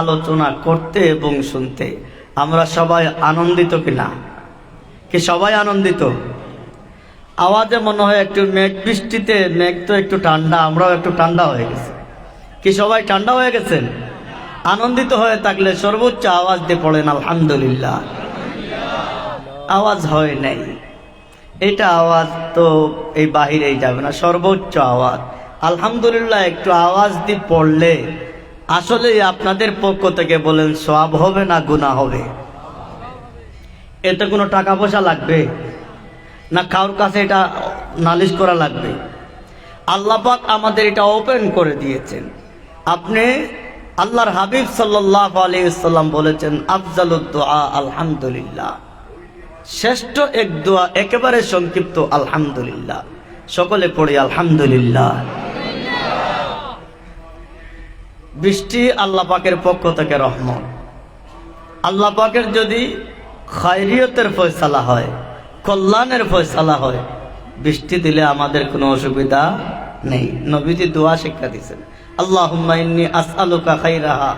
আলোচনা করতে এবং শুনতে। আমরা সবাই আনন্দিত কিনা? কি সবাই আনন্দিত? আওয়াজে মনে হয় একটু মেঘ বৃষ্টিতে, মেঘ তো একটু ঠান্ডা, আমরাও একটু ঠান্ডা হয়ে গেছে। কি সবাই ঠান্ডা হয়ে গেছেন? আনন্দিত হয়ে থাকলে সর্বোচ্চ আওয়াজ দিয়ে পড়েন, আলহামদুলিল্লাহ। আওয়াজ হয় নাই। এটা আওয়াজ তো এই বাহিরেই যাবে না, সর্বোচ্চ আওয়াজ। আলহামদুলিল্লাহ, একটু আওয়াজ দিয়ে পড়লে আসলে আপনাদের পক্ষ থেকে বলেন সব হবে না গুণা হবে? এতে কোনো টাকা পয়সা লাগবে? না কারোর কাছে এটা নালিশ করা লাগবে? আল্লাপাক আমাদের এটা ওপেন করে দিয়েছেন। আপনি আল্লাহর হাবিব সাল্লাহ আলাইসাল্লাম বলেছেন আফজালুদ্দোয়া আলহামদুলিল্লাহ। শ্রেষ্ঠ এক দোয়া একেবারে সংক্ষিপ্ত, আলহামদুলিল্লাহ। সকলে পড়ি, আলহামদুলিল্লাহ। বৃষ্টি আল্লাহ পাকের পক্ষ থেকে রহমত। আল্লাহ পাকের যদি খায়রিয়তের ফয়সালা হয়, কল্যাণের ফয়সালা হয়, বৃষ্টি দিলে আমাদের কোনো অসুবিধা নেই। নবীজি দোয়া শিক্ষা দিয়েছেন। আল্লাহ ইন্নি আসআলুকা খাইরাহা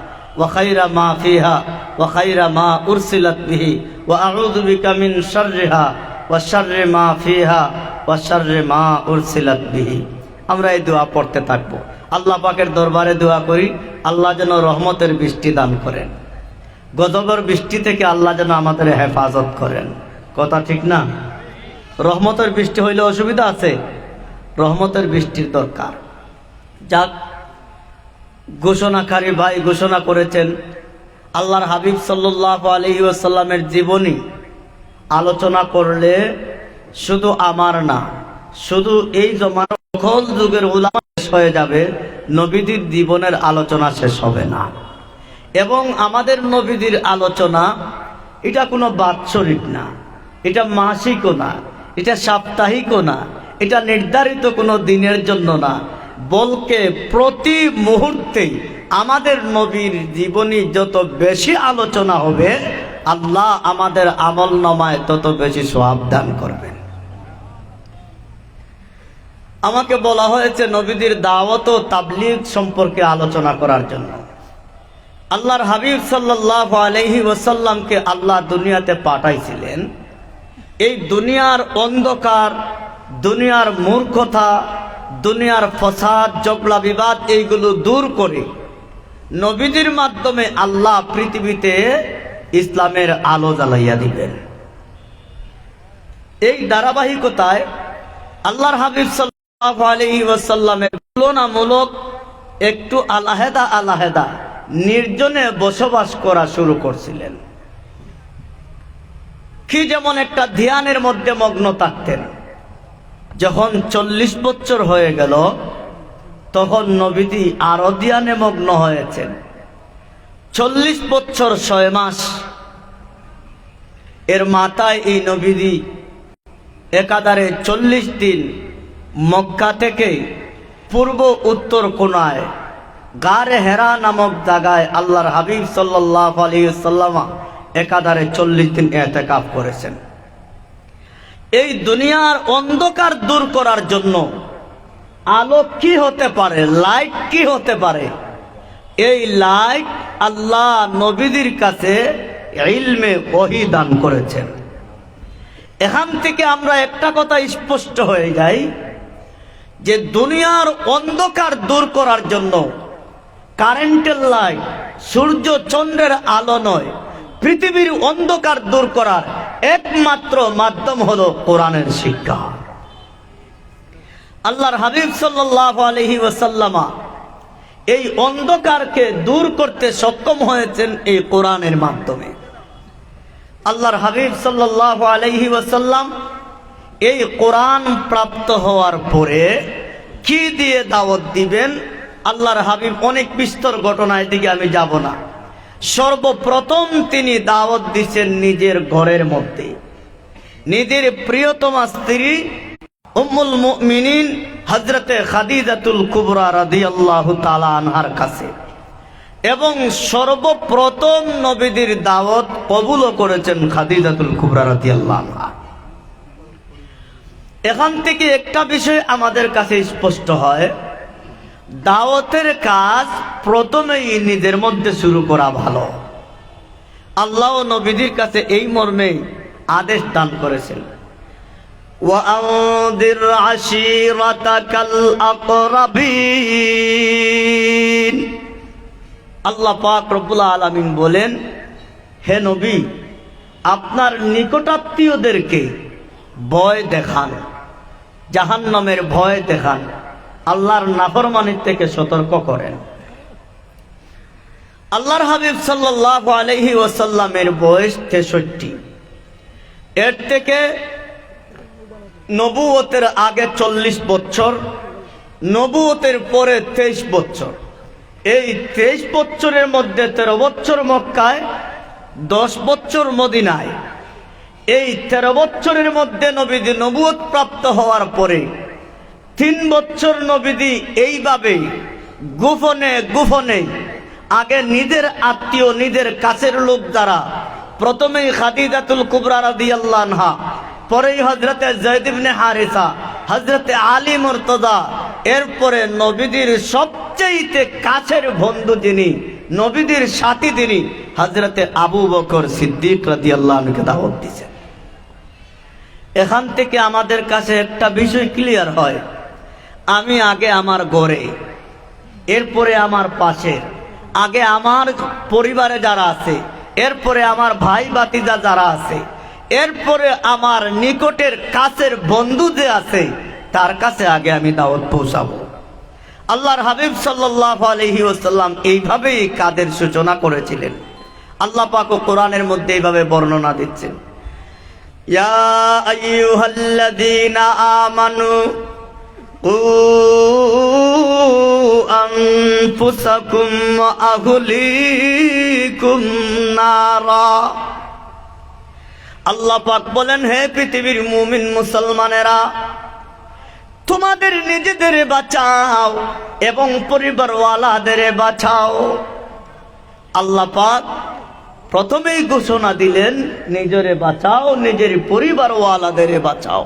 আমরা এই দোয়া পড়তে থাকব। আল্লাহ পাকের দরবারে দোয়া করি, আল্লাহ যেন রহমতের বৃষ্টি দান করেন। গজবের বৃষ্টি থেকে আল্লাহ যেন আমাদের হেফাজত করেন। কথা ঠিক না? রহমতের বৃষ্টি হইলে অসুবিধা আছে? রহমতের বৃষ্টির দরকার। যাক, ঘোষণাকারী ভাই ঘোষণা করেছেন, আল্লাহর হাবিব সাল্লাহ আলহি আসাল্লামের জীবনী আলোচনা করলে শুধু আমার না, শুধু এই জমানো সকল যুগের উলামা হয়ে যাবে নবীদের জীবনের আলোচনা শেষ হবে না। এবং আমাদের নবীদের আলোচনা, এটা কোনো বাৎসরিক না, এটা মাসিকও না, এটা সাপ্তাহিকও না, এটা নির্ধারিত কোনো দিনের জন্য না, বলকে প্রতি মুহূর্তেই আমাদের নবীর জীবনী যত বেশি আলোচনা হবে, আল্লাহ আমাদের আমল নমায় তত বেশি সোয়াব দান করবেন। আমাকে বলা হয়েছে নবীদের দাওয়াত ও তাবলিগ সম্পর্কে আলোচনা করার জন্য। আল্লাহর হাবিব সাল্লাহ আলহি ওসাল্লামকে আল্লাহ দুনিয়াতে পাঠাইছিলেন। এই দুনিয়ার অন্ধকার, দুনিয়ার মূর্খতা, দুনিয়ার ফসাদ জগলা বিবাদ এইগুলো দূর করে নবীদের মাধ্যমে আল্লাহ পৃথিবীতে ইসলামের আলো জ্বালাইয়া দিবেন। এই ধারাবাহিকতায় আল্লাহর হাবিব সাল্লাহ আলহি ওয়াসাল্লামের তুলনামূলক একটু আলাহেদা আলাহেদা, নির্জনে বসবাস করা শুরু করছিলেন। কি যেমন একটা ধ্যানের মধ্যে মগ্ন থাকতেন, যখন চল্লিশ বছর হয়ে গেল, তখন নবীদি আরও ধ্যানে মগ্ন হয়েছেন। চল্লিশ বছর ছয় মাস, এর মাথায় এই নবীদি একাধারে চল্লিশ দিন মক্কা থেকে পূর্ব উত্তর কোনায় গারে হেরা নামক জায়গায় আল্লাহর হাবিব সাল্লাহ আলী সাল্লামা একাধারে চল্লিশ দিন এতেকাপ করেছেন। এই দুনিয়ার অন্ধকার দূর করার জন্য আলো কি হতে পারে, লাইট কি হতে পারে, এই লাইট আল্লাহ নবীদের কাছে ওহি দান করেছেন। এখান থেকে আমরা একটা কথা স্পষ্ট হয়ে যাই যে দুনিয়ার অন্ধকার দূর করার জন্য কারেন্টের লাইট সূর্য চন্দ্রের আলো নয়, পৃথিবীর অন্ধকার দূর করার একমাত্র মাধ্যম হলো কোরআনের শিক্ষা। আল্লাহর হাবিব সাল্লাহ ওসাল্লামা এই অন্ধকারকে দূর করতে সক্ষম হয়েছেন এই কোরআনের মাধ্যমে। আল্লাহর হাবিব সাল্লাহ আলহি ওসাল্লাম এই কোরআন প্রাপ্ত হওয়ার পরে কি দিয়ে দাওয়াত দিবেন? আল্লাহর হাবিব অনেক বিস্তর ঘটনায় দিকে আমি যাব না। সর্বপ্রথম তিনি দাওয়াত দিচ্ছেন নিজের ঘরের মধ্যে। নিজের প্রিয়তমা স্ত্রী উম্মুল মুমিনিন হজরতে খাদিজাতুল কুবরা রাদিয়াল্লাহু তাআলা আনহার কাছে। এবং সর্বপ্রথম নবীদের দাওয়াত কবুলও করেছেন খাদিজাতুল কুবরা রাদিয়াল্লাহু আনহা। এখান থেকে একটা বিষয় আমাদের কাছে স্পষ্ট হয় দাওয়াতের কাজ প্রথমেই নিজের মধ্যে শুরু করা ভালো আল্লাহ ও নবীদের কাছে এই মর্মে আদেশ দান করেছেন وأنذر عشيرتك الأقربين আল্লাহ পাক রব্বুল আলামিন বলেন হে নবী আপনার নিকটাত্মীয়দেরকে ভয় দেখান। জাহান্নামের ভয় দেখান। আল্লাহর নাফরমানির থেকে সতর্ক করেন। আল্লাহর হাবিব সাল্লাল্লাহু আলাইহি ওয়াসাল্লামের বয়স তেষট্টি। এর থেকে নবুয়তের আগে চল্লিশ বছর নবুয়তের পরে তেইশ বছর। এই তেইশ বছরের মধ্যে তেরো বছর মক্কায়, দশ বছর মদিনায়। এই তেরো বছরের মধ্যে নবীদি নবুয়ত প্রাপ্ত হওয়ার পরে তিন বছর নবীদি এইভাবে গুফনে গুফনে আগে নিজের আত্মীয়, নিজের কাছের লোক দ্বারা প্রথমেই খাদিজাতুল কুবরা রাদিয়াল্লাহু পরেই হজরতে জয়দিবনে হারিসা হজরতে আলী মুর্তদা এরপরে নবীদের সবচেয়ে কাছের বন্ধু যিনি নবীদের সাথী তিনি হজরতে আবু বকর সিদ্দিক রাদি আল্লাহকে দাওয়াত দিয়েছেন। এখান থেকে আমাদের কাছে একটা বিষয় ক্লিয়ার হয়। আমি আগে আমার গড়ে এরপরে আমার পাশে, আগে আমার পরিবারে যারা আছে, এরপরে আমার ভাই বাতিজা যারা আছে, এরপরে আমার নিকটের কাছের বন্ধু যে আছে, তার কাছে আগে আমি দাওয়াত পৌঁছাবো। আল্লাহর হাবিব সাল্লাহ আলহি ওসাল্লাম এইভাবেই কাদের সূচনা করেছিলেন। আল্লাহ পাক কোরআনের মধ্যে এইভাবে বর্ণনা দিচ্ছেন। ইয়া আইয়ুহাল্লাযীনা আমানু قوا أنفسكم وأهليكم نارا আল্লাহ পাক বলেন হে পৃথিবীর মুমিন মুসলমানেরা তোমাদের নিজেদের বাঁচাও এবং পরিবারওয়ালাদের বাঁচাও আল্লাহ পাক প্রথমেই ঘোষণা দিলেন, নিজেরে বাঁচাও, নিজের পরিবারওয়ালাদের বাঁচাও।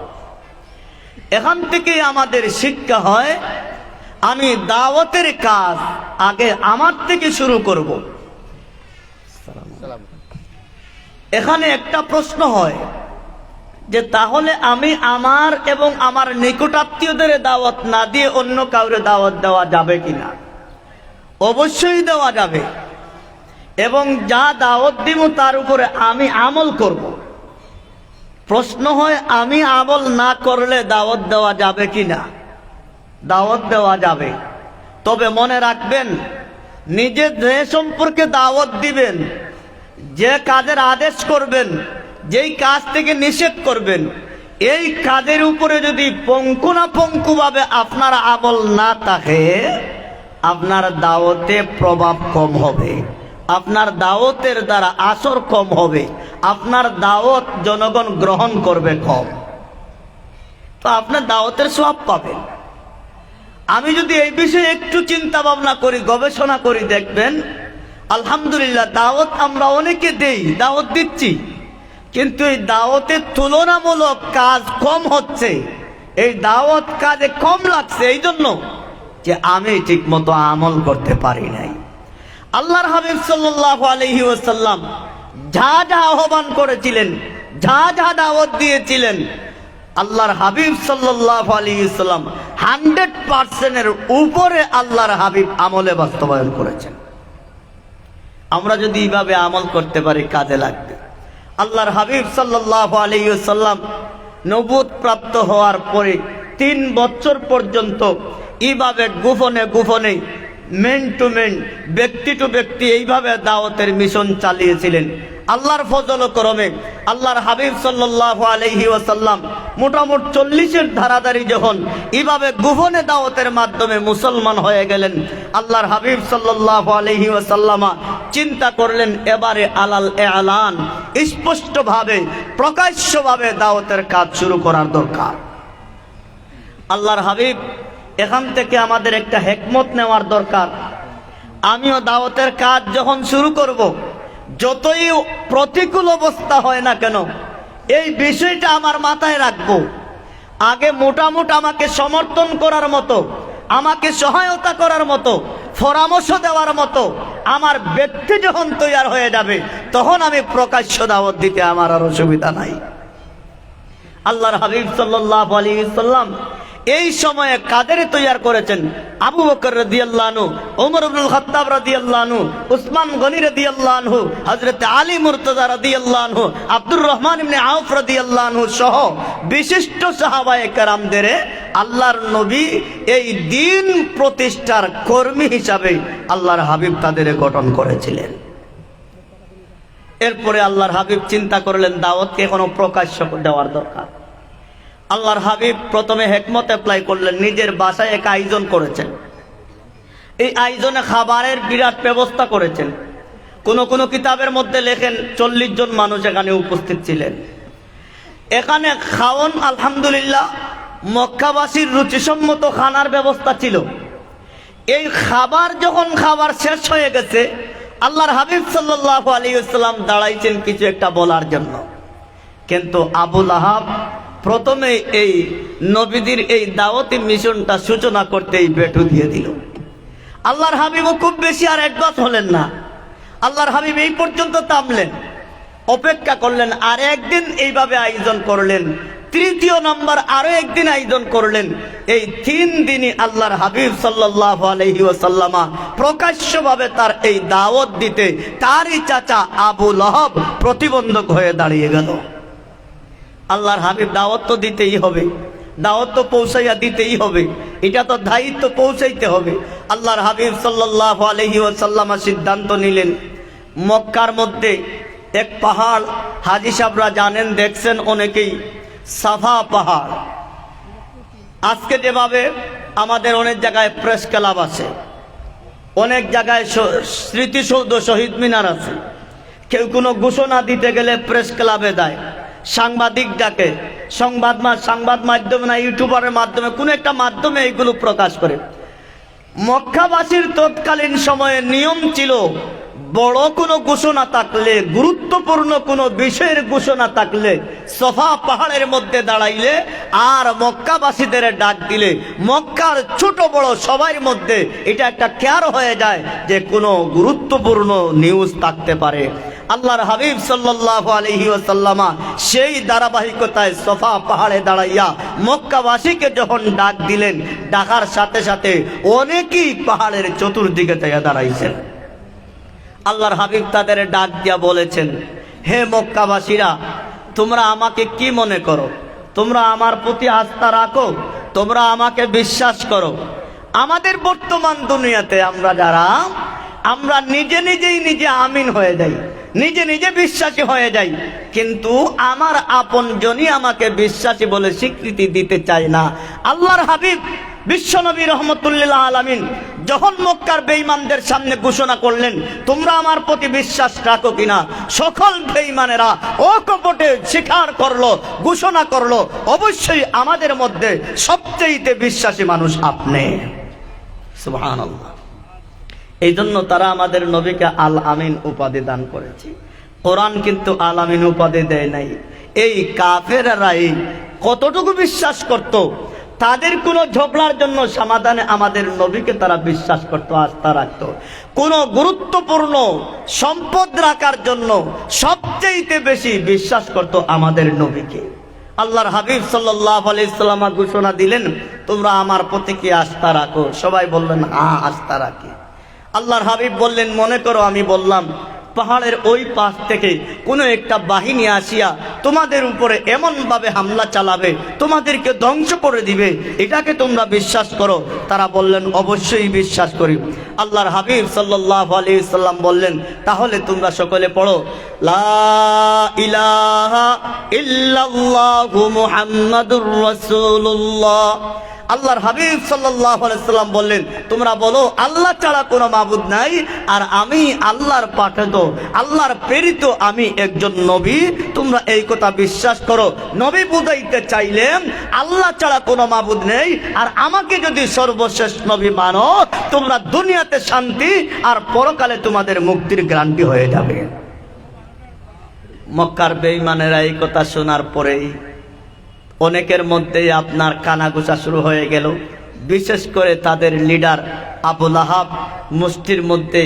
এখান থেকে আমাদের শিক্ষা হয়, আমি দাওয়াতের কাজ আগে আমার থেকে শুরু করব। এখানে একটা প্রশ্ন হয়, যে তাহলে আমি আমার এবং আমার নিকটাত্মীয়দের দাওয়াত না দিয়ে অন্য কাউরে দাওয়াত দেওয়া যাবে কিনা? অবশ্যই দেওয়া যাবে। এবং যা দাওয়াত দিব তার উপরে আমি আমল করব। প্রশ্ন হয়, আমি আমল না করলে দাওয়াত দেওয়া যাবে কি না দাওয়াত দেওয়া যাবে। তবে মনে রাখবেন নিজে যে সম্পর্কে দাওয়াত দিবেন, যে কাজের আদেশ করবেন, যেই কাজ থেকে নিষেধ করবেন, এই কাজের উপরে যদি পঙ্কু না পঙ্কুভাবে আপনার আমল না থাকে, আপনার দাওয়াতে প্রভাব কম হবে। আপনার দাওয়াতের দ্বারা আসর কম হবে। আপনার দাওয়াত জনগণ গ্রহণ করবে কম। তো আপনার দাওয়াতের সব পাবেন। আমি যদি এই বিষয়ে একটু চিন্তা ভাবনা করি, গবেষণা করি, দেখবেন, আলহামদুলিল্লাহ, দাওয়াত আমরা অনেকে দেই, দাওয়াত দিচ্ছি। কিন্তু এই দাওয়াতের তুলনামূলক কাজ কম হচ্ছে। এই দাওয়াত কাজে কম লাগছে এই জন্য যে আমি ঠিক মতো আমল করতে পারি নাই। আল্লাহর হাবিব সাল্লাহ আলহি ওসাল্লাম যা যা আহ্বান করেছিলেন, যা যা দাওয়াত দিয়েছিলেন, আল্লাহর হাবিব সাল্লাহ আলী ইসলাম হান্ড্রেড পার্সেন্টের উপরে আল্লাহর হাবিব আমলে বাস্তবায়ন করেছেন। আমরা যদি এইভাবে আমল করতে পারি, কাজে লাগবে। আল্লাহর হাবিব সাল্লাহ আলী সাল্লাম নবুদ প্রাপ্ত হওয়ার পরে তিন বছর পর্যন্ত এইভাবে গুফনে গুফনে মেন টু মেন ব্যক্তি টু ব্যক্তি এইভাবে দাওয়াতের মিশন চালিয়েছিলেন। আল্লাহর ফজল করমে, আল্লাহর হাবিব সাল্লাহ আলহি ওয়াসাল্লাম মোটামুট চল্লিশের ধারাধারি যখন এইভাবে গুহনে দাওয়াতের মাধ্যমে মুসলমান হয়ে গেলেন, আল্লাহর হাবিব সাল্লাহ আলহি ওয়াসাল্লামা চিন্তা করলেন, এবারে আলাল এলান, স্পষ্টভাবে, প্রকাশ্যভাবে দাওয়াতের কাজ শুরু করার দরকার। আল্লাহর হাবিব এখান থেকে আমাদের একটা হেকমত নেওয়ার দরকার আমিও দাওয়াতের কাজ যখন শুরু করব। যতই প্রতিকূল অবস্থা হয় না কেন, এই বিষয়টা আমার মাথায় রাখব আগে মোটামুট আমাকে সমর্থন করার মতো, আমাকে সহায়তা করার মতো, পরামর্শ দেওয়ার মতো আমার ব্যক্তি যখন তৈয়ার হয়ে যাবে, তখন আমি প্রকাশ্য দাওয়াত দিতে আমার আর অসুবিধা নাই আল্লাহর হাবিব সাল্লাহ আলী সাল্লাম এই সময়ে কাদের তৈয়ার করেছেন আবু বকর রাদিয়াল্লাহু ওমর ইবনুল খাত্তাব রাদিয়াল্লাহু উসমান গনি রাদিয়াল্লাহু হযরত আলী মুর্তজা রাদিয়াল্লাহু আব্দুর রহমান ইবনে আউফ রাদিয়াল্লাহু সহ বিশিষ্ট সাহাবায়ে কেরামদের আল্লাহর নবী এই দিন প্রতিষ্ঠার কর্মী হিসাবে আল্লাহর হাবিব তাদের গঠন করেছিলেন। এরপরে আল্লাহর হাবিব চিন্তা করলেন, দাওয়াতকে কোনো প্রকাশ্য দেওয়ার দরকার। আল্লাহর হাবিব প্রথমে হেকমত অ্যাপ্লাই করলেন, নিজের বাসায় এক আয়োজন করেছেন। এই আয়োজনে খাবারের বিরাট ব্যবস্থা করেছেন। কোন কোন কিতাবের মধ্যে লেখেন, চল্লিশ জন মানুষ এখানে উপস্থিত ছিলেন। এখানে খাওন, আলহামদুলিল্লাহ, মক্কাবাসীর রুচিসম্মত খানার ব্যবস্থা ছিল। এই খাবার যখন খাবার শেষ হয়ে গেছে, আল্লাহর হাবিব সাল্লাহ আলী ইসলাম দাঁড়াইছেন কিছু একটা বলার জন্য। কিন্তু আবুল আহাব প্রথমে এই নবীদের এই দাওয়াতি মিশনটা সূচনা করতেই বেটু দিয়ে দিল। আল্লাহর হাবিবও খুব বেশি আর অ্যাডভান্স হলেন না। আল্লাহর হাবিব এই পর্যন্ত থামলেন, অপেক্ষা করলেন, আর একদিন এইভাবে আয়োজন করলেন, তৃতীয় নম্বর আরও একদিন আয়োজন করলেন। এই তিন দিনই আল্লাহর হাবিব সাল্লাহ আলহি ওসাল্লামা প্রকাশ্যভাবে তার এই দাওয়াত দিতে তারই চাচা আবু লহব প্রতিবন্ধক হয়ে দাঁড়িয়ে গেল। আল্লাহর হাবিব দাওয়াত তো দিতেই হবে। দাওয়াত তো পৌঁছাইয়া দিতেই হবে। এটা তো দায়িত্ব পৌঁছাইতে হবে। আল্লাহর হাবিব সাল্লাহ আলহি ওসাল্লামা সিদ্ধান্ত নিলেন। মক্কার মধ্যে এক পাহাড়, হাজি সাহরা জানেন, দেখছেন অনেকেই, সাফা পাহাড়। আজকে যেভাবে আমাদের অনেক জায়গায় প্রেস ক্লাব আছে, অনেক জায়গায় স্মৃতিসৌধ শহীদ মিনার আছে, কেউ কোনো ঘোষণা দিতে গেলে প্রেস ক্লাবে দেয়। সাংবাদিক ডাকে সংবাদ সংবাদ মাধ্যমে না, ইউটিউবারের মাধ্যমে, কোনো একটা মাধ্যমে এইগুলো প্রকাশ করে। মক্কাবাসীর তৎকালীন সময়ে নিয়ম ছিল, বড় কোনো ঘোষণা থাকলে, গুরুত্বপূর্ণ কোনো বিষয়ের ঘোষণা থাকলে, সফা পাহাড়ের মধ্যে দাঁড়াইলে আর মক্কাবাসীদের ডাক দিলে, মক্কার ছোট বড় সবার মধ্যে এটা একটা কেয়ার হয়ে যায় যে কোনো গুরুত্বপূর্ণ নিউজ থাকতে পারে। আল্লাহর হাবিব সাল্লাহ আলহি ওসাল্লামা সেই ধারাবাহিকতায় সফা পাহাড়ে দাঁড়াইয়া মক্কাবাসীকে যখন ডাক দিলেন, ডাকার সাথে সাথে অনেকেই পাহাড়ের চতুর্দিকে চাইয়া দাঁড়াইছেন। আল্লাহর হাবিব তাদের ডাক দিয়া বলেছেন, হে মক্কাবাসীরা, তোমরা আমাকে কি মনে করো? তোমরা আমার প্রতি আস্থা রাখো, তোমরা আমাকে বিশ্বাস করো। আমাদের বর্তমান দুনিয়াতে আমরা যারা, আমরা নিজে নিজেই নিজে আমিন হয়ে যাই। নিজে নিজে বিশ্বাসী হয়ে যাই। কিন্তু আমার আপনজনই আমাকে বিশ্বাসী বলে স্বীকৃতি দিতে চায় না। আল্লাহর হাবিব বিশ্বনবী রহমতুল্লাহ আলামিন যখন মক্কার বেঈমানদের সামনে ঘোষণা করলেন, তোমরা আমার প্রতি বিশ্বাস রাখো কিনা? সকল বেঈমানেরা ও কপটে স্বীকার করল, ঘোষণা করল, অবশ্যই আমাদের মধ্যে সবচেয়ে বিশ্বাসী মানুষ আপনি। সুবহানাল্লাহ। এই জন্য তারা আমাদের নবীকে আল আমিন উপাধি দান করেছে। কোরআন কিন্তু আল আমিন উপাধি দেয় নাই। এই কাফেরাই কতটুকু বিশ্বাস করত, তাদের কোনো ঝগড়ার জন্য সমাধানে আমাদের নবীকে তারা বিশ্বাস করত, আস্থা রাখত। কোনো গুরুত্বপূর্ণ সম্পদ রাখার জন্য সবচেয়ে বেশি বিশ্বাস করত আমাদের নবীকে। আল্লাহর হাবিব সাল্লাহ আলাইসাল্লামা ঘোষণা দিলেন, তোমরা আমার প্রতি কি আস্থা রাখো? সবাই বললেন হ্যাঁ আস্থা রাখি। আল্লাহর হাবিব বললেন, মনে করো, আমি বললাম, পাহাড়ের ওই পাশ থেকে কোনো একটা বাহিনী আসিয়া তোমাদের উপরে এমনভাবে হামলা চালাবে, তোমাদেরকে ধ্বংস করে দিবে, এটাকে তোমরা বিশ্বাস করো? তারা বললেন, অবশ্যই বিশ্বাস করি। আল্লাহর হাবিব সাল্লাহ আলী সাল্লাম বললেন, তাহলে তোমরা সকলে পড়ো, লা ইলাহা ইল্লাল্লাহু মুহাম্মাদুর রাসূলুল্লাহ। আল্লাহর হাবিব সাল্লাম বললেন, তোমরা বলো, আল্লাহ ছাড়া কোনো মাবুদ নাই, আর আমি আল্লাহর পাঠিত, আল্লাহর প্রেরিত আমি একজন নবী। তোমরা এই কথা বিশ্বাস করো। নবী বুঝাইতে চাইলেন, আল্লাহ ছাড়া কোনো মাবুদ নেই, আর আমাকে যদি সর্বশেষ নবী মানো, তোমরা দুনিয়াতে শান্তি, আর পরকালে তোমাদের মুক্তির গ্রান্টি হয়ে যাবে। মক্কার বেঈমানেরা এই কথা শোনার পরেই অনেকের মধ্যেই আপনার কানাগুচা শুরু হয়ে গেল। বিশেষ করে তাদের লিডার আবুল আহাব মুষ্টির মধ্যে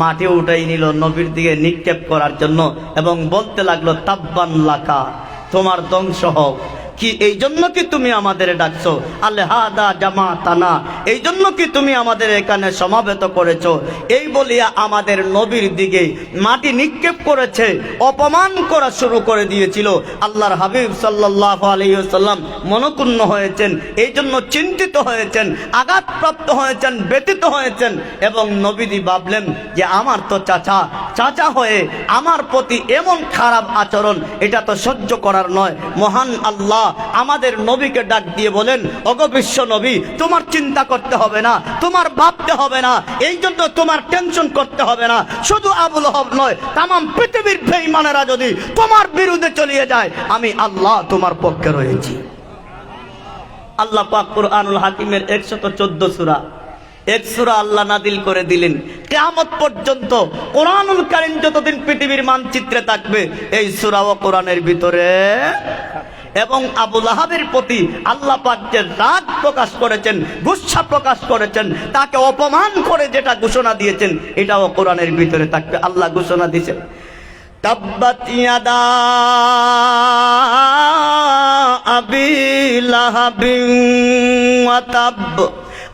মাটি উঠাই নিল নবীর দিকে নিক্ষেপ করার জন্য এবং বলতে লাগল, তাব্বান লাকা, তোমার ধ্বংস হোক। কি? এই জন্য কি তুমি আমাদের ডাকছো? আল্লাহাদা জামা তানা এই জন্য কি তুমি আমাদের এখানে সমাবেত করেছ? এই বলিয়া আমাদের নবীর দিকে মাটি নিক্ষেপ করেছে, অপমান করা শুরু করে দিয়েছিল। আল্লাহর হাবিব সাল্লাহ আলহিসাল্লাম মনকুন্ন হয়েছেন, এই জন্য চিন্তিত হয়েছেন, আঘাতপ্রাপ্ত হয়েছেন ব্যতীত হয়েছেন এবং নবীদি ভাবলেন যে আমার তো চাচা চাচা হয়ে আমার প্রতি এমন খারাপ আচরণ, এটা তো সহ্য করার নয়। মহান আল্লাহ আমাদের নবীকে ডাক দিয়ে বলেন অগ বিশ্ব নবী, তোমার চিন্তা করতে হবে না, তোমার ভাবতে হবে না, এই জন্য তোমার টেনশন করতে হবে না। শুধু আবুল হব নয় তাম পৃথিবীর বেঈমানেরা যদি তোমার বিরুদ্ধে চলিয়ে যায়, আমি আল্লাহ তোমার পক্ষে রয়েছি। আল্লাহ পাক হাকিমের একশত চোদ্দ সুরা। এক সুরা আল্লাহ নাদিল করে দিলেন। পর্যন্ত কোরআনুল কারিম যতদিন পৃথিবীর মানচিত্রে থাকবে, এই সুরা ও কোরআনের ভিতরে এবং আবুল আহাবের প্রতি আল্লাহ পাক যে রাগ প্রকাশ করেছেন গুচ্ছা প্রকাশ করেছেন, তাকে অপমান করে যেটা ঘোষণা দিয়েছেন, এটাও কোরআনের ভিতরে থাকবে। আল্লাহ ঘোষণা দিয়েছেন তাব্বাত ইয়াদা আবি ওয়া তাব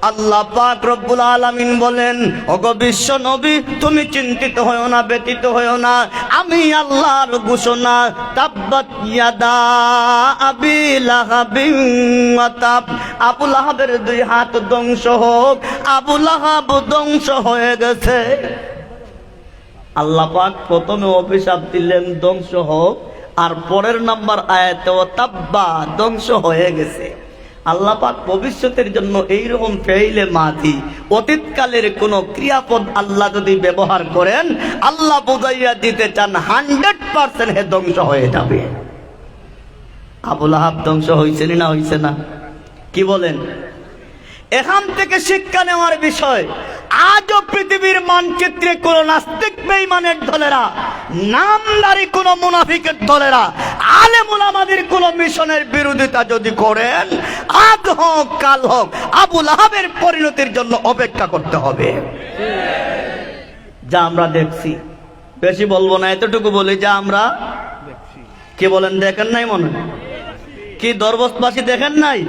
আল্লাহ পাক রব্বুল আলামিন বলেন, ওগো বিশ্ব নবী, তুমি চিন্তিত হয়েও না ব্যতীত হয়েও না। আমি আল্লাহর ঘোষণা, তাব্বাত ইয়াদা আবি লাহাবিন তাব। আবু লাহাবের দুই হাত ধ্বংস হোক, আবু লাহাব ধ্বংস হয়ে গেছে। আল্লাহ পাক প্রথমে অভিশাপ দিলেন, ধ্বংস হোক। আর পরের নাম্বার আয়াতে তাব্বা ধ্বংস হয়ে গেছে। আল্লাহ পাক ভবিষ্যতের জন্য এইরকম ফেইলে মাঝি অতীতকালের কোন ক্রিয়াপদ আল্লাহ যদি ব্যবহার করেন, আল্লাহ বুঝাইয়া দিতে চান হান্ড্রেড পার্সেন্ট হে ধ্বংস হয়ে যাবে। আবুল আহাব ধ্বংস হয়েছে না হয়েছে না? কি বলেন? এখান থেকে শিক্ষা নেওয়ার বিষয়। আজও পৃথিবীর মানচিত্রে কোন নাস্তিক বেইমানের দলেরা নামদারি কোন মুনাফিকের দলেরা আলেমুল আমাদের কোন মিশনের বিরোধিতা যদি করেন আজ হোক, কাল হোক আবুল আহাবের পরিণতির জন্য অপেক্ষা করতে হবে। যা আমরা দেখছি। বেশি বলব না, এতটুকু বলি, যা আমরা কি বলেন, দেখেন নাই মনে? কি দরবসবাসী দেখেন নাই?